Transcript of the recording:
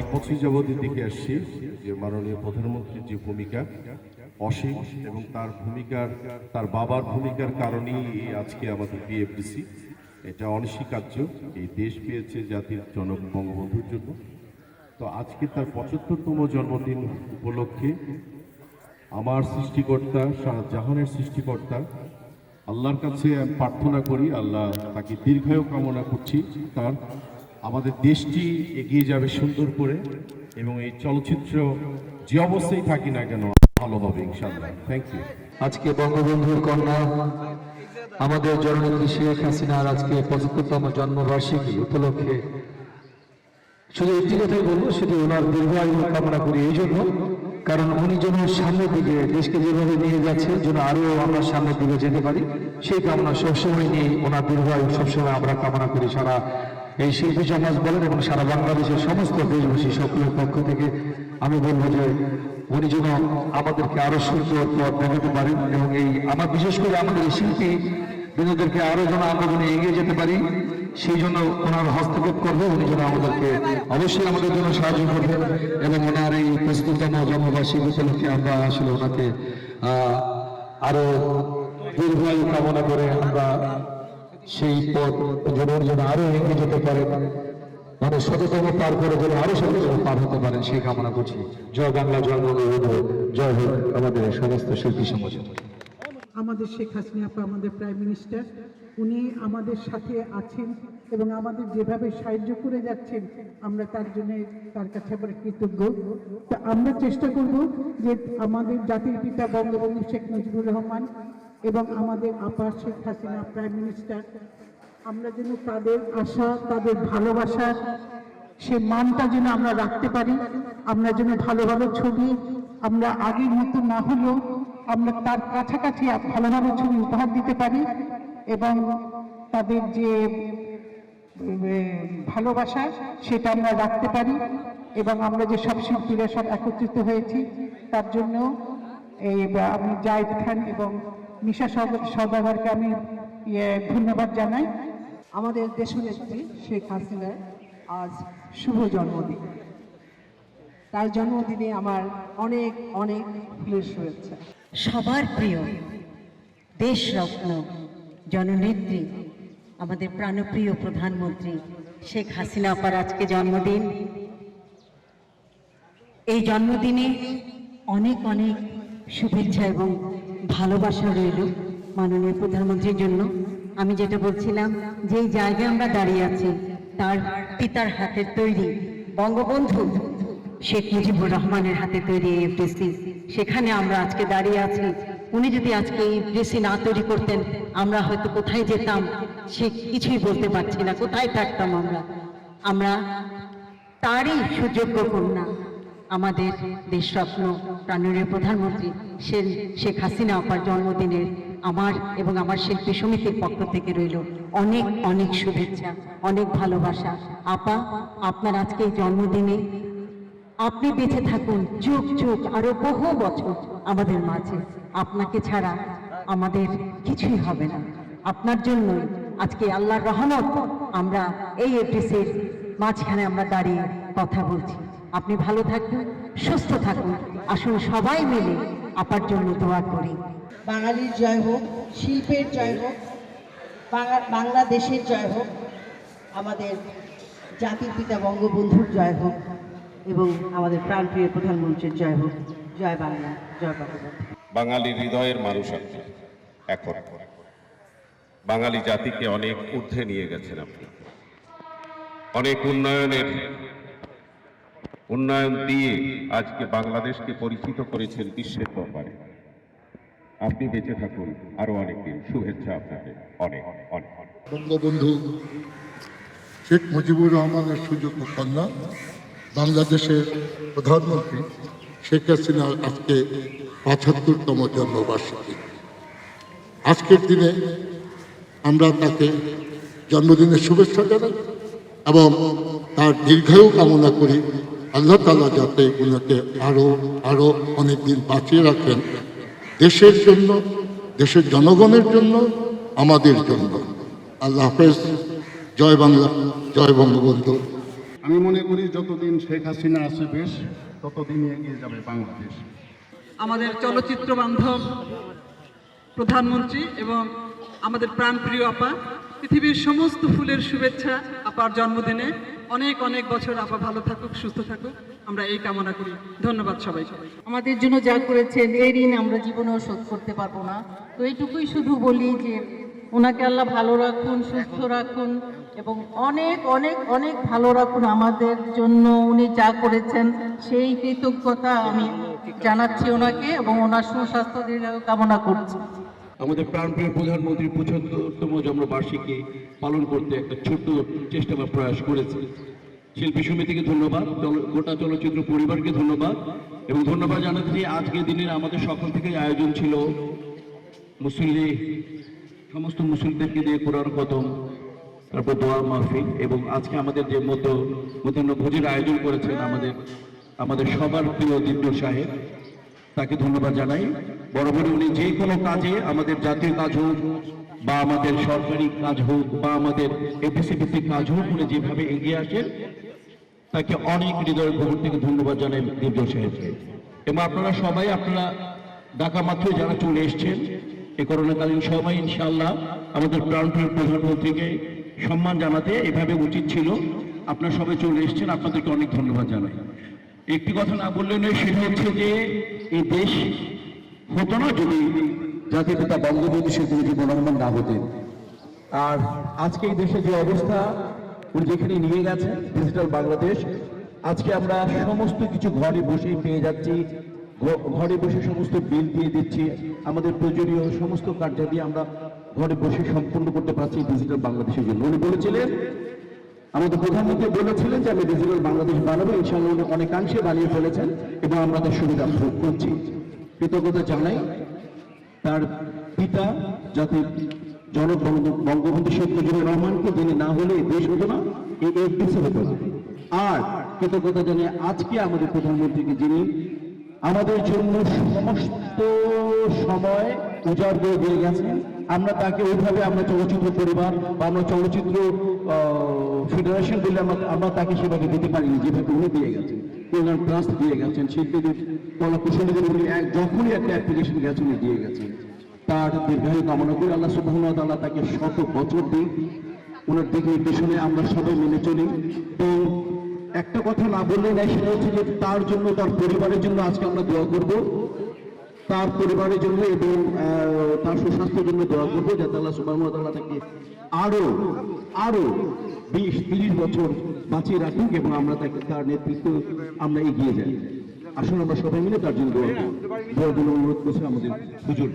অনেক বছর যাবৎ দেখে আসছি, যে মাননীয় প্রধানমন্ত্রীর যে ভূমিকা, অসীম এবং তার ভূমিকার, তার বাবার ভূমিকার কারণেই আজকে আমাদের বিএফডিসি এটা অনস্বীকার্য, এই দেশ পেয়েছে জাতির জনক বঙ্গবন্ধুর জন্য। তো আজকে তার পঁচাত্তরতম জন্মদিন উপলক্ষে আমার সৃষ্টিকর্তা শাহজাহানের সৃষ্টিকর্তা, আল্লাহর কাছে প্রার্থনা করি, আল্লাহ তাকে দীর্ঘায়ু কামনা করছি তার আমাদের দেশটি এগিয়ে যাবে সুন্দর করে এবং এই চলচ্চিত্র যে অবস্থায় থাকি না কেন, ভালো হবে ইনশাআল্লাহ। থ্যাংক ইউ আজকে বঙ্গবন্ধুর কন্যা, আমাদের জননেত্রী শেখ হাসিনার আজকে পঁচাত্তরতম জন্মবার্ষিকী উপলক্ষে। শুধু একটি কথাই বলব, শুধু ওনার দীর্ঘায়ু কামনা করি এই জন্য, কারণ উনি যেন সামনের দিকে দেশকে যেভাবে নিয়ে যাচ্ছে, যেন আরও আমরা সামনের দিকে যেতে পারি, সেই কামনা সবসময় নিয়ে ওনার দীর্ঘায়ু সবসময় আমরা কামনা করি সারা এই শিল্পী সমাজ বলেন এবং সারা বাংলাদেশের সমস্ত দেশবাসী সকলের পক্ষ থেকে আমি বলব যে উনি যেন আমাদেরকে আরও সুন্দর পথ দেখাতে পারেন এবং এই আমার বিশেষ করে আমাদের এই শিল্পী বিনোদেরকে আরও যেন আমরা যেন এগিয়ে যেতে পারি সেই জন্য ওনার হস্তক্ষেপ করবে। উনি যেন আমাদেরকে অবশ্যই আমাদের জন্য সাহায্য করবেন এবং ওনার এই প্রস্তুততম জন্মবার্ষিকী উপলক্ষে আমরা আসলে ওনাকে আহ, আরও দীর্ঘায়ু কামনা করে আমরা সেই পথ যেন যেন আরও এগিয়ে যেতে পারে। মানে শততম পার করে যেন আরও শততম পার হতে পারেন সেই কামনা করছি। জয় বাংলা, জয় বঙ্গবন্ধু জয় হোক আমাদের সমস্ত শিল্পী সমাজ আমাদের শেখ হাসিনা আপা, আমাদের প্রাইম মিনিস্টার, উনি আমাদের সাথে আছেন এবং আমাদের যেভাবে সাহায্য করে যাচ্ছেন, আমরা তার জন্য তার কাছে আমরা কৃতজ্ঞ। তা আমরা চেষ্টা করব যে আমাদের জাতির পিতা বঙ্গবন্ধু শেখ মুজিবুর রহমান এবং আমাদের আপা শেখ হাসিনা প্রাইম মিনিস্টার, আমরা যেন তাদের আশা, তাদের ভালোবাসার সে মানটা যেন আমরা রাখতে পারি, আমরা যেন ভালো ভালো ছবি, আমরা আগের মতো না হলেও আমরা তার কাছাকাছি ভালো ভালো ছবি উপহার দিতে পারি এবং তাদের যে ভালোবাসা সেটা আমরা রাখতে পারি এবং আমরা যে সব শিল্পীরা সব একত্রিত হয়েছি, তার জন্য এই, আমি জায়েদ খান এবং নিশা সদ- সওদাগরকে আমি ইয়ে, ধন্যবাদ জানাই। আমাদের দেশনেত্রী শেখ হাসিনার আজ শুভ জন্মদিন। তার জন্মদিনে আমার অনেক অনেক ফুলের শুভেচ্ছা। সবার প্রিয় দেশরত্ন জননেত্রী আমাদের প্রাণপ্রিয় প্রধানমন্ত্রী শেখ হাসিনা আপার আজকে জন্মদিন। এই জন্মদিনে অনেক অনেক শুভেচ্ছা এবং ভালোবাসা রইল মাননীয় প্রধানমন্ত্রীর জন্য। আমি যেটা বলছিলাম যে জায়গায় আমরা দাঁড়িয়ে আছি, তার পিতার হাতের তৈরি বঙ্গবন্ধু শেখ মুজিবুর রহমানের হাতে তৈরি এই এফডিসি সেখানে আমরা আজকে দাঁড়িয়ে আছি। উনি যদি আজকে এই এফডিসি না তৈরি করতেন, আমরা হয়তো কোথায় যেতাম, সে কিছুই বলতে পারছি না। কোথায় থাকতাম আমরা? আমরা তারই সুযোগ্য কন্যা। আমাদের দেশরত্ন প্রাণনীয় প্রধানমন্ত্রী শেখ হাসিনা আপার জন্মদিনের আমার এবং আমার শিল্পী সমিতির পক্ষ থেকে রইল অনেক অনেক শুভেচ্ছা, অনেক ভালোবাসা। আপা, আপনার আজকে জন্মদিনে আপনি বেঁচে থাকুন যুগ যুগ, আরও বহু বছর আমাদের মাঝে। আপনাকে ছাড়া আমাদের কিছুই হবে না। আপনার জন্যই আজকে আল্লাহর রহমত, আমরা এই এপিসির মাঝখানে আমরা দাঁড়িয়ে কথা বলছি। আপনি ভালো থাকুন সুস্থ থাকুন। আসুন সবাই মিলে আপার জন্য দোয়া করি। বাঙালির জয় হোক শিল্পের জয় হোক বাংলাদেশের জয় হোক আমাদের জাতির পিতা বঙ্গবন্ধুর জয় হোক এবং আমাদের প্রাণপ্রিয় প্রধানমন্ত্রীর জয় হোক। জয় বাংলা জয় বঙ্গবন্ধু বাঙালি হৃদয়ের মানুষ আপনি এখন বাঙালি জাতিকে অনেক ঊর্ধ্বে নিয়ে গেছেন আপনি। অনেক উন্নয়নের উন্নয়ন দিয়ে আজকে বাংলাদেশকে পরিচিত করেছেন বিশ্বের ব্যাপারে। আপনি বেঁচে থাকুন। আরও অনেকদিন। শুভেচ্ছা আপনাকে। অনেক অনেক বঙ্গবন্ধু শেখ মুজিবুর রহমানের সুযোগ্য কন্যা বাংলাদেশের প্রধানমন্ত্রী শেখ হাসিনার আজকে পঁচাত্তরতম জন্মবার্ষিকী। আজকের দিনে আমরা তাকে জন্মদিনের শুভেচ্ছা জানাই এবং তার দীর্ঘায়ু কামনা করি। আল্লাহ তালা যাতে ওনাকে আরও আরও অনেক দিন বাঁচিয়ে রাখেন দেশের জন্য দেশের জনগণের জন্য আমাদের জন্য। আল্লাহ হাফেজ। জয় বাংলা জয় বঙ্গবন্ধু। আমি মনে করি যতদিন শেখ হাসিনা আছে বেশ ততদিনই এগিয়ে যাবে বাংলাদেশ। আমাদের চলচ্চিত্র বান্ধব প্রধানমন্ত্রী এবং আমাদের প্রাণপ্রিয় আপা পৃথিবীর সমস্ত ফুলের শুভেচ্ছা আপার জন্মদিনে অনেক অনেক বছর আপা ভালো থাকুক, সুস্থ থাকুক। আমরা এই কামনা করি। ধন্যবাদ সবাই আমাদের জন্য যা করেছেন এই ঋণ আমরা জীবনেও শোধ করতে পারব না। তো এইটুকুই শুধু বলি যে, ওনাকে আল্লাহ ভালো রাখুন, সুস্থ রাখুন এবং অনেক অনেক অনেক ভালো রাখুন আমাদের জন্য। উনি যা করেছেন, সেই কৃতজ্ঞতা আমি জানাচ্ছি ওনাকে এবং ওনার সুস্বাস্থ্য দীর্ঘায়ু কামনা করছি। আমাদের প্রাণপ্রিয় প্রধানমন্ত্রীর পঁচাত্তরতম জন্মবার্ষিকী পালন করতে একটা ছোট্ট চেষ্টা বা প্রয়াস করেছে। শিল্পী সমিতিকে ধন্যবাদ গোটা চলচ্চিত্র পরিবারকে ধন্যবাদ, এবং ধন্যবাদ জানাতে চাই আজকের দিনের আমাদের সকল থেকে আয়োজন ছিল মুসল্লি, সমস্ত মুসলিমদেরকে দিয়ে কোরআন খতম, তারপর দোয়া মাহফিল, এবং আজকে আমাদের যে মতো মধ্যাহ্ন ভোজের আয়োজন করেছেন আমাদের আমাদের সবার প্রিয় দিব্য সাহেব তাকে ধন্যবাদ জানাই। বরাবরই উনি যে কোনো কাজে আমাদের জাতীয় কাজ হোক, বা আমাদের সরকারি কাজ হোক, বা আমাদের এপিসি কাজ হোক, উনি যেভাবে এগিয়ে আসেন, তাকে অনেক হৃদয়ের খবর থেকে ধন্যবাদ জানাই দিব্য সাহেবকে। এবং আপনারা সবাই, আপনারা ডাকা মাত্রই যারা চলে এসছেন, এ করোনাকালীন সবাই ইনশাল্লাহ আমাদের প্রাণপ্রিয় প্রধানমন্ত্রীকে সম্মান জানাতে এভাবে উচিত ছিল। আপনারা সবাই চলে এসছেন, আপনাদেরকে অনেক ধন্যবাদ জানাই। একটি কথা না বললে নয়, সেটা হচ্ছে যে এই দেশ হতো না যদি জাতির পিতা বঙ্গবন্ধু শেখ মুজিবুর রহমান না হতেন, আর আজকে এই দেশে যে অবস্থা, উনি যেখানে নিয়ে গেছেন ডিজিটাল বাংলাদেশ, আজকে আমরা সমস্ত কিছু ঘরে বসেই পেয়ে যাচ্ছি ঘরে বসে সমস্ত বিল দিয়ে দিচ্ছি, আমাদের প্রয়োজনীয় সমস্ত কার্যাদি আমরা ঘরে বসে সম্পূর্ণ করতে পারছি ডিজিটাল বাংলাদেশের জন্য। উনি বলেছিলেন, আমাদের প্রধানমন্ত্রী বলেছিলেন যে আমি ডিজিটাল বাংলাদেশ বানাবো, ইনশাআল্লাহ অনেকাংশে বানিয়ে ফেলেছেন এবং আমরা তার সুবিধা ভোগ করছি। কৃতজ্ঞতা জানাই। তার পিতা যাতে জনক বঙ্গবন্ধু শেখ মুজিবুর রহমানকে যিনি না হলে দেশ হতো না এই এফডিসি হতো না। আর কৃতজ্ঞতা জানিয়ে আজকে আমাদের প্রধানমন্ত্রীকে যিনি আমাদের জন্য সমস্ত সময় উজাড় করে দিয়ে গেছেন, আমরা তাকে ওইভাবে আমরা চলচ্চিত্র পরিবার বা আমরা চলচ্চিত্র ফেডারেশন দিলে আমরা তাকে সেভাবে দিতে পারিনি, যেভাবে উনি দিয়ে গেছেন। ট্রাস্ট দিয়ে গেছেন শিল্পীদের কলা কুশলীদের উনি যখনই একটা অ্যাপ্লিকেশন গেছেন উনি দিয়ে গেছেন। তার দীর্ঘায়ু কামনা করে আল্লাহ সুবহানাহু ওয়া তাআলা তাকে শত বছর দিন ওনার আমরা সবাই মেনে চলি। তো একটা কথা না বললে নাই, সেটা হচ্ছে যে তার জন্য, তার পরিবারের জন্য আজকে আমরা দোয়া করব। তার পরিবারের জন্য এবং তার সুস্বাস্থ্যের জন্য দোয়া করব, যাতে আল্লাহ ওয়া তাআলা তাকে আরও আরও বিশ তিরিশ বছর বাঁচিয়ে রাখুক এবং আমরা তাকে তার নেতৃত্ব আমরা এগিয়ে যাই। আসুন আমরা সবাই মিলে তার জন্য দোয়া জন্য অনুরোধ করছি আমাদের হুজুর।